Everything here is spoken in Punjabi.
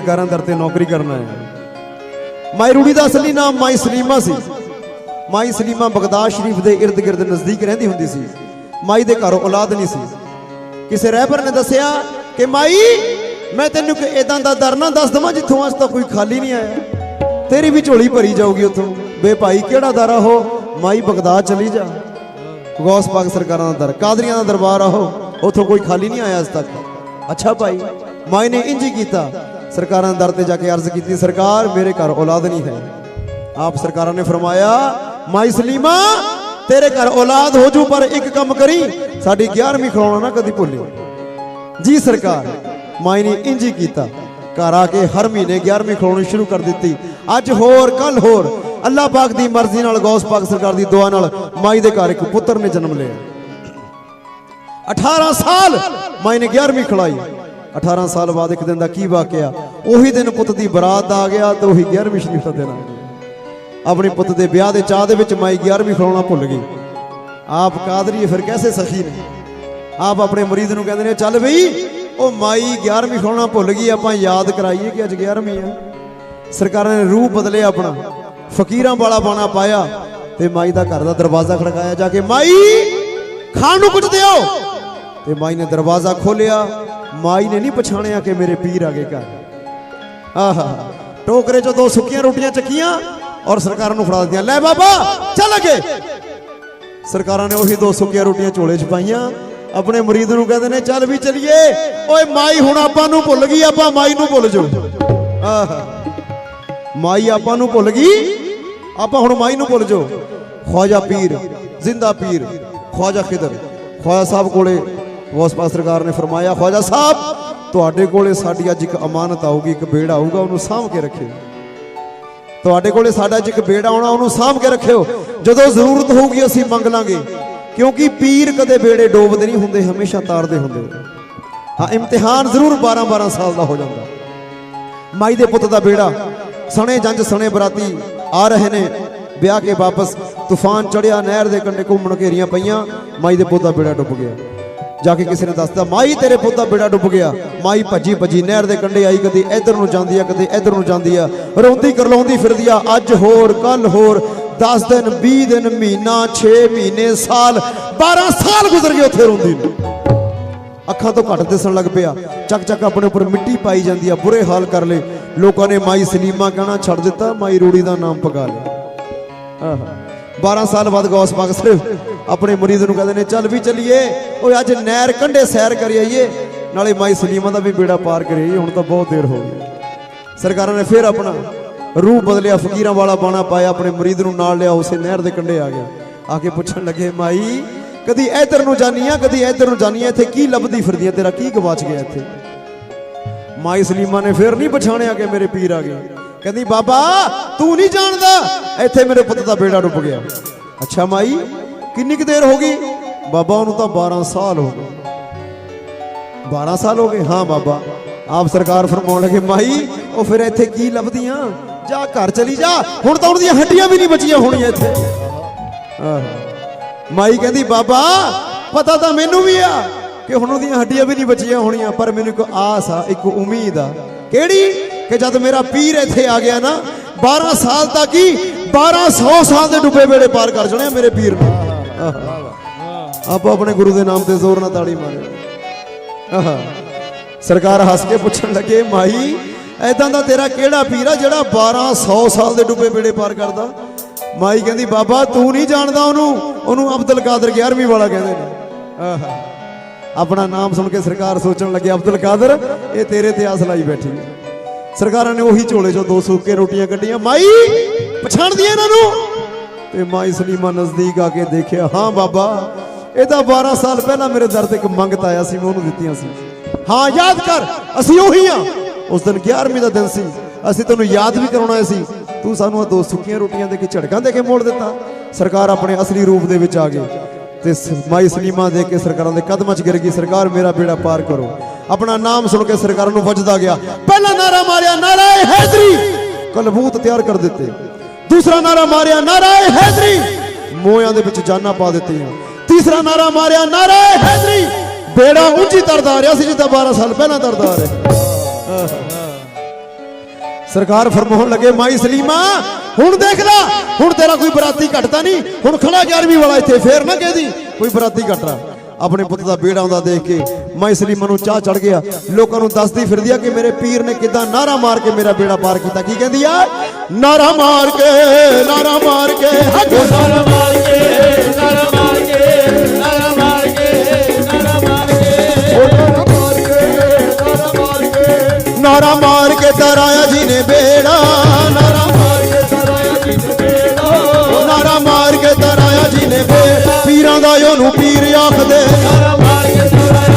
ਸਰਕਾਰਾਂ ਦਰ ਤੇ ਨੌਕਰੀ ਕਰਨਾ ਹੈ। ਮਾਈ ਰੂੜੀ ਦਾ ਅਸਲੀ ਨਾਮ ਮਾਈ ਸਲੀਮਾ ਸੀ। ਮਾਈ ਸਲੀਮਾ ਬਗਦਾਦ ਸ਼ਰੀਫ ਦੇ ird ਗਿਰਦ ਨਜ਼ਦੀਕ ਰਹਿੰਦੀ ਹੁੰਦੀ ਸੀ। ਮਾਈ ਦੇ ਘਰੋਂ ਔਲਾਦ ਨਹੀਂ ਸੀ। ਕਿਸੇ ਰਹਿਬਰ ਨੇ ਦੱਸਿਆ ਕਿ ਮਾਈ, ਮੈਂ ਤੈਨੂੰ ਕਿ ਇਦਾਂ ਦਾ ਦਰ ਨਾ ਦੱਸ ਦਵਾਂ ਜਿੱਥੋਂ ਅੱਜ ਤੱਕ ਕੋਈ ਖਾਲੀ ਨਹੀਂ ਆਇਆ। ਤੇਰੀ ਵੀ ਝੋਲੀ ਭਰੀ ਜਾਊਗੀ ਉੱਥੋਂ। ਬੇ ਭਾਈ ਕਿਹੜਾ ਦਰ ਆਹੋ ਮਾਈ ਬਗਦਾਦ ਚਲੀ ਜਾ। ਗੌਸ ਪਾਕ ਸਰਕਾਰਾਂ ਦਾ ਦਰ, ਕਾਦਰੀਆਂ ਦਾ ਦਰਬਾਰ ਆਹੋ ਉੱਥੋਂ ਕੋਈ ਖਾਲੀ ਨਹੀਂ ਆਇਆ ਅੱਜ ਤੱਕ। ਅੱਛਾ ਭਾਈ, ਮਾਈ ਨੇ ਇੰਜ ਹੀ ਕੀਤਾ। ਸਰਕਾਰਾਂ ਦੇ ਦਰ ਤੇ ਜਾ ਕੇ ਅਰਜ਼ ਕੀਤੀ, ਸਰਕਾਰ, ਮੇਰੇ ਘਰ ਔਲਾਦ ਨਹੀਂ ਹੈ। ਆਪ ਸਰਕਾਰਾਂ ਨੇ ਫਰਮਾਇਆ, ਮਾਈ ਸਲੀਮਾ, ਤੇਰੇ ਘਰ ਔਲਾਦ ਹੋ ਜੂ, ਪਰ ਇੱਕ ਕੰਮ ਕਰੀ, ਸਾਡੀ 11ਵੀਂ ਖਿਲਾਉਣਾ ਨਾ ਕਦੀ ਭੁੱਲੀ। ਜੀ ਸਰਕਾਰ, ਮਾਈ ਨੇ ਇੰਜ ਹੀ ਕੀਤਾ। ਘਰ ਆ ਕੇ ਹਰ ਮਹੀਨੇ 11ਵੀਂ ਖਿਲਾਉਣੀ ਸ਼ੁਰੂ ਕਰ ਦਿੱਤੀ। ਅੱਜ ਹੋਰ ਕੱਲ ਹੋਰ, ਅੱਲਾਹ ਪਾਕ ਦੀ ਮਰਜ਼ੀ ਨਾਲ, ਗੌਸ ਪਾਕ ਸਰਕਾਰ ਦੀ ਦੁਆ ਨਾਲ ਮਾਈ ਦੇ ਘਰ ਇੱਕ ਪੁੱਤਰ ਨੇ ਜਨਮ ਲਿਆ। 18 ਸਾਲ ਮਾਈ ਨੇ 11ਵੀਂ ਖਿਲਾਈ। 18 ਸਾਲ ਬਾਅਦ ਇੱਕ ਦਿਨ ਦਾ ਕੀ ਵਾਕਿਆ? ਉਹੀ ਦਿਨ ਪੁੱਤ ਦੀ ਬਰਾਤ ਆ ਗਿਆ ਤੇ ਉਹੀ 11ਵੀਂ ਸ਼ਰੀਫ ਦਾ ਦਿਨ ਆ ਗਿਆ। ਆਪਣੇ ਪੁੱਤ ਦੇ ਵਿਆਹ ਦੇ ਚਾਹ ਦੇ ਵਿੱਚ ਮਾਈ 11ਵੀਂ ਖਿਲਾਉਣਾ ਭੁੱਲ ਗਈ। ਆਪ ਕਾਦਰੀ ਫਿਰ ਕੈਸੇ ਸਖੀ ਨੇ? ਆਪ ਆਪਣੇ ਮਰੀਦ ਨੂੰ ਕਹਿੰਦੇ ਨੇ, ਚੱਲ ਬਈ, ਉਹ ਮਾਈ 11ਵੀਂ ਖਿਲਾਉਣਾ ਭੁੱਲ ਗਈ, ਆਪਾਂ ਯਾਦ ਕਰਾਈਏ ਕਿ ਅੱਜ 11ਵੀਂ ਆ ਸਰਕਾਰਾਂ ਨੇ ਰੂਹ ਬਦਲਿਆ ਆਪਣਾ। ਫਕੀਰਾਂ ਵਾਲਾ ਬਾਣਾ ਪਾਇਆ ਤੇ ਮਾਈ ਦਾ ਘਰ ਦਾ ਦਰਵਾਜ਼ਾ ਖੜਕਾਇਆ, ਜਾ ਕੇ, ਮਾਈ, ਖਾਣ ਨੂੰ ਕੁਝ ਦਿਓ! ਤੇ ਮਾਈ ਨੇ ਦਰਵਾਜ਼ਾ ਖੋਲਿਆ ਮਾਈ ਨੇ ਨਹੀਂ ਪਛਾਣਿਆ ਕਿ ਮੇਰੇ ਪੀਰ ਆ ਗਏ ਘਰ। ਆਹਾ, ਟੋਕਰੇ ਚੋਂ ਦੋ ਸੁੱਕੀਆਂ ਰੋਟੀਆਂ ਚੱਕੀਆਂ ਔਰ ਸਰਕਾਰਾਂ ਨੂੰ ਫੜਾ ਦਿੱਤੀਆਂ। ਲੈ ਬਾਬਾ, ਚੱਲ ਅੱਗੇ। ਸਰਕਾਰਾਂ ਨੇ ਉਹੀ ਦੋ ਸੁੱਕੀਆਂ ਰੋਟੀਆਂ ਝੋਲੇ 'ਚ ਪਾਈਆਂ। ਆਪਣੇ ਮਰੀਦ ਨੂੰ ਕਹਿੰਦੇ ਨੇ, ਚੱਲ ਵੀ ਚਲੀਏ। ਓਏ ਮਾਈ, ਹੁਣ ਆਪਾਂ ਨੂੰ ਭੁੱਲ ਗਈ, ਆਪਾਂ ਮਾਈ ਨੂੰ ਭੁੱਲ ਜਾਓ। ਆਹਾ, ਮਾਈ ਆਪਾਂ ਨੂੰ ਭੁੱਲ ਗਈ, ਆਪਾਂ ਹੁਣ ਮਾਈ ਨੂੰ ਭੁੱਲ ਜਾਓ। ਖਵਾਜਾ ਪੀਰ, ਜ਼ਿੰਦਾ ਪੀਰ, ਖਵਾਜਾ ਖਿਦਰ, ਖਵਾਜਾ ਸਾਹਿਬ ਕੋਲੇ ਉਸ ਪਾਸ ਸਰਕਾਰ ਨੇ ਫਰਮਾਇਆ, ਖਵਾਜਾ ਸਾਹਿਬ, ਤੁਹਾਡੇ ਕੋਲੇ ਸਾਡੀ ਅੱਜ ਇੱਕ ਅਮਾਨਤ ਆਊਗੀ, ਇੱਕ ਬੇੜਾ ਆਊਗਾ, ਉਹਨੂੰ ਸਾਂਭ ਕੇ ਰੱਖਿਓ। ਤੁਹਾਡੇ ਕੋਲੇ ਸਾਡਾ ਅੱਜ ਇੱਕ ਬੇੜਾ ਆਉਣਾ, ਉਹਨੂੰ ਸਾਂਭ ਕੇ ਰੱਖਿਓ। ਜਦੋਂ ਜ਼ਰੂਰਤ ਹੋਊਗੀ, ਅਸੀਂ ਮੰਗ ਲਾਂਗੇ। ਕਿਉਂਕਿ ਪੀਰ ਕਦੇ ਬੇੜੇ ਡੋਬਦੇ ਨਹੀਂ ਹੁੰਦੇ, ਹਮੇਸ਼ਾ ਤਾਰਦੇ ਹੁੰਦੇ ਹਾਂ, ਇਮਤਿਹਾਨ ਜ਼ਰੂਰ 12 12 ਸਾਲ ਦਾ ਹੋ ਜਾਂਦਾ। ਮਾਈ ਦੇ ਪੁੱਤ ਦਾ ਬੇੜਾ, ਸਣੇ ਜੰਜ, ਸਣੇ ਬਰਾਤੀ ਆ ਰਹੇ ਨੇ। ਵਿਆਹ ਕੇ ਵਾਪਸ, ਤੂਫਾਨ ਚੜਿਆ, ਨਹਿਰ ਦੇ ਕੰਢੇ ਘੁੰਮਣ ਘੇਰੀਆਂ ਪਈਆਂ, ਮਾਈ ਦੇ ਪੁੱਤ ਦਾ ਬੇੜਾ ਡੁੱਬ ਗਿਆ। ਜਾ ਕੇ ਕਿਸੇ ਨੇ ਦੱਸਦਾ ਮਾਈ ਤੇਰੇ ਪੁੱਤ ਦਾ ਬੇੜਾ ਡੁੱਬ ਗਿਆ। ਮਾਈ ਭੱਜੀ ਭੱਜੀ ਨਹਿਰ ਦੇ ਕੰਢੇ ਆਈ, ਕਦੇ ਇੱਧਰ ਨੂੰ ਜਾਂਦੀ ਆ, ਕਦੇ ਇੱਧਰ ਨੂੰ ਜਾਂਦੀ ਆ। ਰੋਂਦੀ ਕਰਲਾਉਂਦੀ ਫਿਰਦੀ ਆ, ਅੱਜ ਹੋਰ ਕੱਲ ਹੋਰ 10 ਦਿਨ 20 ਦਿਨ, ਮਹੀਨਾ 6 ਮਹੀਨੇ, ਸਾਲ 12 ਸਾਲ ਗੁਜ਼ਰ ਗਏ ਉੱਥੇ ਰੋਂਦੀ ਨੂੰ। ਅੱਖਾਂ ਤੋਂ ਘੱਟ ਦਿਸਣ ਲੱਗ ਪਿਆ। ਚੱਕ ਚੱਕ ਆਪਣੇ ਉੱਪਰ ਮਿੱਟੀ ਪਾਈ ਜਾਂਦੀ ਆ, ਬੁਰੇ ਹਾਲ ਕਰ ਲਏ। ਲੋਕਾਂ ਨੇ ਮਾਈ ਸਲੀਮਾ ਕਹਿਣਾ ਛੱਡ ਦਿੱਤਾ, ਮਾਈ ਰੂੜੀ ਦਾ ਨਾਮ ਪਕਾ ਲਿਆ। ਆਹਾ। 12 ਸਾਲ ਬਾਅਦ ਗੌਸ ਪਾਕ ਸਿਰਫ ਆਪਣੇ ਮਰੀਦ ਨੂੰ ਕਹਿੰਦੇ ਨੇ, ਚੱਲ ਵੀ ਚੱਲੀਏ। ਓਏ, ਅੱਜ ਨਹਿਰ ਕੰਢੇ ਸੈਰ ਕਰ ਆਈਏ। ਨਾਲੇ ਮਾਈ ਸਲੀਮਾ ਦਾ ਵੀ ਬੇੜਾ ਪਾਰ ਕਰੀਏ ਹੁਣ ਤਾਂ ਬਹੁਤ ਦੇਰ ਹੋ ਗਈ। ਸਰਕਾਰਾਂ ਨੇ ਫਿਰ ਆਪਣਾ ਰੂਪ ਬਦਲਿਆ, ਫਕੀਰਾਂ ਵਾਲਾ ਬਾਣਾ ਪਾਇਆ, ਆਪਣੇ ਮਰੀਦ ਨੂੰ ਨਾਲ ਲਿਆ ਉਸੇ ਨਹਿਰ ਦੇ ਕੰਢੇ ਆ ਗਿਆ। ਆ ਕੇ ਪੁੱਛਣ ਲੱਗੇ, ਮਾਈ, ਕਦੀ ਇੱਧਰ ਨੂੰ ਜਾਨੀ ਆ, ਕਦੀ ਇੱਧਰ ਨੂੰ ਜਾਨੀ ਆ, ਇੱਥੇ ਕੀ ਲੱਭਦੀ ਫਿਰਦੀ ਆ, ਤੇਰਾ ਕੀ ਗਵਾਚ ਗਿਆ ਇੱਥੇ? ਮਾਈ ਸਲੀਮਾ ਨੇ ਫਿਰ ਨਹੀਂ ਪਛਾਣਿਆ ਕਿ ਮੇਰੇ ਪੀਰ ਆ ਗਏ। ਕਹਿੰਦੀ, ਬਾਬਾ, ਤੂੰ ਨਹੀਂ ਜਾਣਦਾ ਇੱਥੇ ਮੇਰੇ ਪੁੱਤ ਦਾ ਬੇੜਾ ਡੁੱਬ ਗਿਆ। ਅੱਛਾ ਮਾਈ, ਕਿੰਨੀ ਕੁ ਦੇਰ ਹੋ ਗਈ? ਬਾਬਾ ਉਹਨੂੰ ਤਾਂ 12 ਸਾਲ ਹੋ ਗਏ। 12 ਸਾਲ ਹੋ ਗਏ? ਹਾਂ ਬਾਬਾ। ਆਪ ਸਰਕਾਰ ਫਰਮਾਉਣ ਲੱਗੇ, ਮਾਈ, ਉਹ ਫਿਰ ਇੱਥੇ ਕੀ ਲੱਭਦੀਆਂ? ਜਾ ਘਰ ਚਲੀ ਜਾ। ਹੁਣ ਤਾਂ ਉਹਦੀਆਂ ਹੱਡੀਆਂ ਵੀ ਨਹੀਂ ਬਚੀਆਂ ਹੋਣੀਆਂ ਇੱਥੇ। ਮਾਈ ਕਹਿੰਦੀ, ਬਾਬਾ, ਪਤਾ ਤਾਂ ਮੈਨੂੰ ਵੀ ਆ ਕਿ ਹੁਣ ਉਹਦੀਆਂ ਹੱਡੀਆਂ ਵੀ ਨਹੀਂ ਬਚੀਆਂ ਹੋਣੀਆਂ, ਪਰ ਮੈਨੂੰ ਇੱਕ ਆਸ ਆ, ਇੱਕ ਉਮੀਦ ਆ। ਕਿਹੜੀ? ਕਿ ਜਦ ਮੇਰਾ ਪੀਰ ਇੱਥੇ ਆ ਗਿਆ ਨਾ 12 ਸਾਲ ਤੱਕ ਹੀ 1200 ਸਾਲ ਦੇ ਡੁੱਬੇ ਵੇੜੇ ਪਾਰ ਕਰ ਜਾਣੇ ਮੇਰੇ ਪੀਰ ਨੇ। ਆਪੋ ਆਪਣੇ ਗੁਰੂ ਦੇ ਨਾਮ ਤੇ ਜ਼ੋਰ ਨਾਲ ਤਾੜੀ ਮਾਰੇ ਸਰਕਾਰ ਹੱਸ ਕੇ ਪੁੱਛਣ ਲੱਗੇ, ਮਾਈ ਐਦਾਂ ਦਾ ਤੇਰਾ ਕਿਹੜਾ ਪੀਰ ਆ ਜਿਹੜਾ 1200 ਸਾਲ ਦੇ ਡੁੱਬੇ ਬੇੜੇ ਪਾਰ ਕਰਦਾ? ਮਾਈ ਕਹਿੰਦੀ, ਬਾਬਾ, ਤੂੰ ਨਹੀਂ ਜਾਣਦਾ ਉਹਨੂੰ ਉਹਨੂੰ ਅਬਦੁਲ ਕਾਦਰ 11ਵੀਂ ਵਾਲਾ ਕਹਿੰਦੇ ਨੇ। ਆਹ। ਆਪਣਾ ਨਾਮ ਸੁਣ ਕੇ ਸਰਕਾਰ ਸੋਚਣ ਲੱਗੇ, ਅਬਦੁਲ ਕਾਦਰ, ਇਹ ਤੇਰੇ ਤੇ ਆਸ ਲਾਈ ਬੈਠੀ ਸਰਕਾਰਾਂ ਨੇ ਉਹੀ ਝੋਲੇ ਚੋਂ ਦੋ ਸੁੱਕੇ ਰੋਟੀਆਂ ਕੱਢੀਆਂ। ਮਾਈ ਪਛਾਣਦੀ ਹੈ ਇਹਨਾਂ ਨੂੰ? ਤੇ ਮਾਈ ਸਲੀਮਾ ਨਜ਼ਦੀਕ ਆ ਕੇ ਦੇਖਿਆ, ਹਾਂ ਬਾਬਾ ਇਹ 12 ਸਾਲ ਪਹਿਲਾਂ ਮੇਰੇ ਦਰ ਤੇ ਇੱਕ ਮੰਗਤ ਆਇਆ ਸੀ, ਮੈਂ ਉਹਨੂੰ ਦਿੱਤੀਆਂ ਸੀ। ਹਾਂ, ਯਾਦ ਕਰ, ਅਸੀਂ ਉਹੀ ਆ ਉਸ ਦਿਨ 11ਵੀਂ ਦਾ ਦਿਨ ਸੀ, ਅਸੀਂ ਤੈਨੂੰ ਯਾਦ ਵੀ ਕਰਾਉਣਾ ਸੀ। ਤੂੰ ਸਾਨੂੰ ਆਹ ਦੋ ਸੁੱਕੀਆਂ ਰੋਟੀਆਂ ਦੇ ਕੇ ਝੜਕਾਂ ਦੇ ਕੇ ਮੋੜ ਦਿੱਤਾ। ਸਰਕਾਰ ਆਪਣੇ ਅਸਲੀ ਰੂਪ ਦੇ ਵਿੱਚ ਆ ਗਈ। ਤੇ ਮਾਈ ਸਲੀਮਾ ਦੇ ਕੇ ਸਰਕਾਰਾਂ ਦੇ ਕਦਮਾਂ 'ਚ ਗਿਰ ਗਈ, ਸਰਕਾਰ, ਮੇਰਾ ਬੇੜਾ ਪਾਰ ਕਰੋ। ਆਪਣਾ ਨਾਮ ਸੁਣ ਕੇ ਸਰਕਾਰ ਨੂੰ ਵੱਜਦਾ ਗਿਆ। ਪਹਿਲਾ ਨਾਰਾ ਮਾਰਿਆ ਨਾਰਾਏ ਹੈਦਰੀ। ਕਲਬੂਤ ਤਿਆਰ ਕਰ ਦਿੱਤੇ। ਦੂਸਰਾ ਨਾਰਾ ਮਾਰਿਆ ਨਾਰਾਏ ਹੈਦਰੀ। ਮੋਇਆਂ ਦੇ ਵਿੱਚ ਜਾਨਾਂ ਪਾ ਦਿੱਤੀਆਂ। ਤੀਸਰਾ ਨਾਰਾ ਮਾਰਿਆ ਨਾਰਾਏ ਹੈਦਰੀ। ਬੇੜਾ ਉੱਚੀ ਤਰਦਾ ਆ ਰਿਹਾ ਸੀ ਜਿੱਦਾਂ 12 ਸਾਲ ਪਹਿਲਾਂ ਤਰਦਾ ਆ ਰਿਹਾ। ਸਰਕਾਰ ਫਰਮਾਉਣ ਲੱਗੇ, ਮਾਈ ਸਲੀਮਾ, ਹੁਣ ਦੇਖ ਲੈ, ਹੁਣ ਤੇਰਾ ਕੋਈ ਬਰਾਤੀ ਘਟਦਾ ਨਹੀਂ। ਹੁਣ ਖੜਾ 11ਵੀਂ ਵਾਲਾ ਇੱਥੇ, ਫੇਰ ਨਾ ਕਹਦੀ ਕੋਈ ਬਰਾਤੀ ਘਟ ਆਪਣੇ ਪੁੱਤ ਦਾ ਬੇੜਾ ਆਉਂਦਾ ਦੇਖ ਕੇ ਮਾਈ ਸਲੀਮਾ ਨੂੰ ਚਾਹ ਚੜ ਗਿਆ ਲੋਕਾਂ ਨੂੰ ਦੱਸਦੀ ਫਿਰਦੀ ਆ ਕਿ ਮੇਰੇ ਪੀਰ ਨੇ ਕਿਦਾਂ ਨਾਰਾ ਮਾਰ ਕੇ ਮੇਰਾ ਬੇੜਾ ਪਾਰ ਕੀਤਾ ਕੀ ਕਹਿੰਦੀ ਆ ਨਾਰਾ ਮਾਰ ਕੇ ਨਾਰਾ ਮਾਰ ਕੇ ਹੱਥ ਨਾਰਾ ਮਾਰ ਕੇ ਨਾਰਾ ਮਾਰ ਕੇ ਨਾਰਾ ਮਾਰ ਕੇ ਨਾਰਾ ਮਾਰ ਕੇ ਨਾਰਾ ਮਾਰ ਕੇ ਤਰਾਇਆ ਜੀ ਨੇ ਬੇੜਾ ਨਾਰਾ ਮਾਰ ਕੇ ਪੀਰਾਂ ਦਾ ਉਹਨੂੰ ਪੀਰ ਆਖਦੇ। ਨਾਰਾ ਮਾਰ ਕੇ